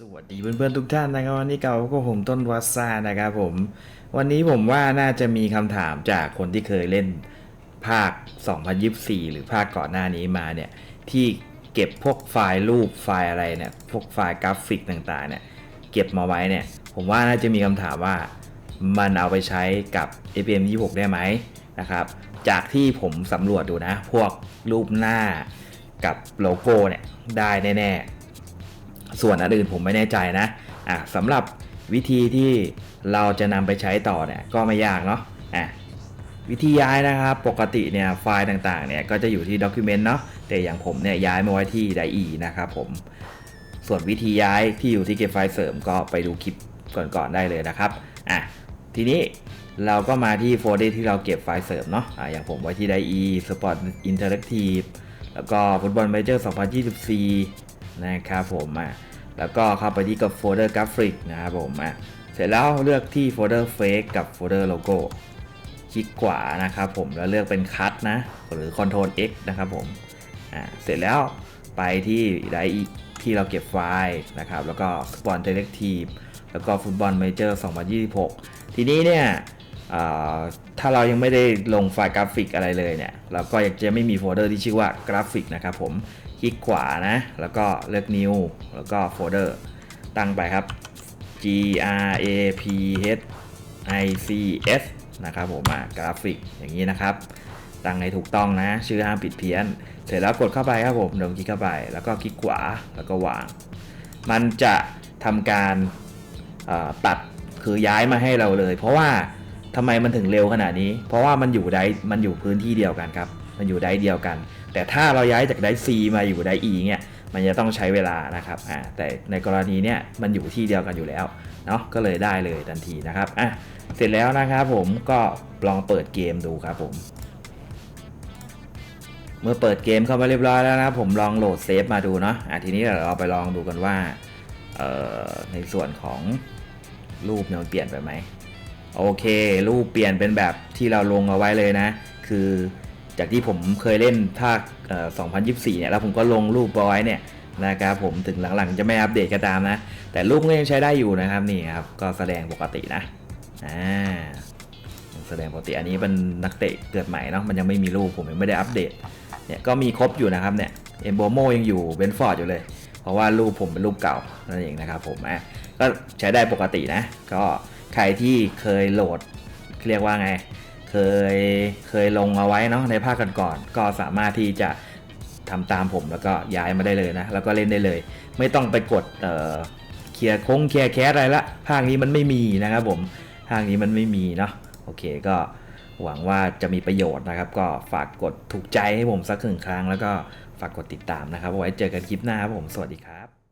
สวัสดีเพื่อนๆทุกท่านนะครับวันนี้เก่าก็ผมต้นวัสซานะครับผมวันนี้ผมว่าน่าจะมีคำถามจากคนที่เคยเล่นภาค 2024 หรือภาคก่อนหน้านี้มาเนี่ยที่เก็บพวกไฟล์รูปไฟล์อะไรเนี่ยพวกไฟล์กราฟิกต่างๆเนี่ยเก็บมาไว้เนี่ยผมว่าน่าจะมีคำถามว่ามันเอาไปใช้กับ APM 26 ได้ไหมนะครับจากที่ผมสำรวจดูนะ พวกรูปหน้ากับโลโก้เนี่ยได้แน่ๆ ส่วนอันอื่นผมไม่แน่ใจนะอะสำหรับวิธีที่เราจะนำไปใช้ต่อเนี่ยก็ไม่ยากเนาะอะวิธีย้ายนะครับปกติเนี่ยไฟล์ต่างๆเนี่ยก็จะอยู่ที่ Document เนาะแต่อย่างผมเนี่ยย้ายมาไว้ที่ DAI นะครับผมส่วนวิธีย้ายที่อยู่ที่เก็บไฟล์เสริมก็ไปดูคลิปก่อนๆได้เลยนะครับอะทีนี้เราก็มาที่โฟลเดอร์ที่เราเก็บไฟล์เสริมเนาะอะอย่างผมไว้ที่ DAI Sport Interactive แล้วก็ฟุตบอลเมเจอร์2024 นะครับผมอะแล้วก็เข้าไปที่กับโฟลเดอร์กราฟิกนะครับผมอะเสร็จแล้วเลือกที่โฟลเดอร์เฟกกับโฟลเดอร์โลโก้คลิกขวานะครับผมแล้วเลือกเป็นคั t นะหรือ Ctrl X นะครับผมอ่าเสร็จแล้วไปที่ไดที่เราเก็บไฟล์นะครับแล้วก็สปอนเ Direct Team แล้วก็ฟุตบอลเมเจอร์ 2026 ทีนี้เนี่ย ถ้าเรายังไม่ได้ลงไฟล์กราฟิกอะไรเลยเนี่ย เราก็ยังจะไม่มีโฟลเดอร์ที่ชื่อว่ากราฟิกนะครับผม คลิกขวานะ แล้วก็เลือก New แล้วก็โฟลเดอร์ ตั้งไปครับ G R A P H I C S นะครับผมกราฟิกอย่างนี้นะครับ ตั้งให้ถูกต้องนะ ชื่อห้ามผิดเพี้ยน เสร็จแล้วกดเข้าไปครับผมเดินคลิกเข้าไป แล้วก็คลิกขวา แล้วก็วาง มันจะทำการตัดคือย้ายมาให้เราเลย เพราะว่า ทำไมมันถึงเร็วขนาดนี้ เพราะว่ามันอยู่ไดมันอยู่พื้นที่เดียวกันครับ มันอยู่ไดเดียวกัน แต่ถ้าเราย้ายจากได C มาอยู่ได E เนี่ยมันจะต้องใช้เวลานะครับอ่าแต่ในกรณีเนี้ยมันอยู่ที่เดียวกันอยู่แล้วเนาะก็เลยได้เลยทันทีนะครับอะเสร็จแล้วนะครับผมก็ลองเปิดเกมดูครับผม เมื่อเปิดเกมเข้ามาเรียบร้อยแล้วนะผมลองโหลดเซฟมาดูเนาะอะทีนี้เดี๋ยวเราไปลองดูกันว่าเอ่อในส่วนของรูปเนี่ยมันเปลี่ยนไปไหม โอเค รูปเปลี่ยนเป็นแบบที่เราลงเอาไว้เลยนะ คือจากที่ผมเคยเล่นภาค 2024 เนี่ย แล้วผมก็ลงรูปเอาไว้เนี่ยนะครับผมถึงหลังๆ จะไม่อัปเดตก็ตามนะ แต่รูปก็ยังใช้ได้อยู่นะครับนี่ครับก็แสดงปกตินะอ่าแสดงปกติอันนี้เป็นนักเตะเกิดใหม่เนาะมันยังไม่มีรูปผมยังไม่ได้อัปเดตเนี่ยก็มีครบอยู่นะครับเนี่ยเอมโบโมยังอยู่เบนฟอร์ดอยู่เลย เพราะว่ารูปผมเป็นรูปเก่านั่นเองนะครับผมอะก็ใช้ได้ปกตินะ ก็ ใครที่เคยโหลดเรียกว่าไง เคยเคยลงเอาไว้เนาะในภาคก่อนๆก็สามารถที่จะทำตามผมแล้วก็ย้ายมาได้เลยนะ แล้วก็เล่นได้เลย ไม่ต้องไปกดเอ่อเคลียร์คงเคลียร์แคสอะไรละภาคนี้มันไม่มีนะครับผมภาคนี้มันไม่มีเนาะโอเคก็หวังว่าจะมีประโยชน์นะครับ ก็ฝากกดถูกใจให้ผมสักหนึ่งครั้ง แล้วก็ฝากกดติดตามนะครับไว้เจอกันคลิปหน้าครับผมสวัสดีครับ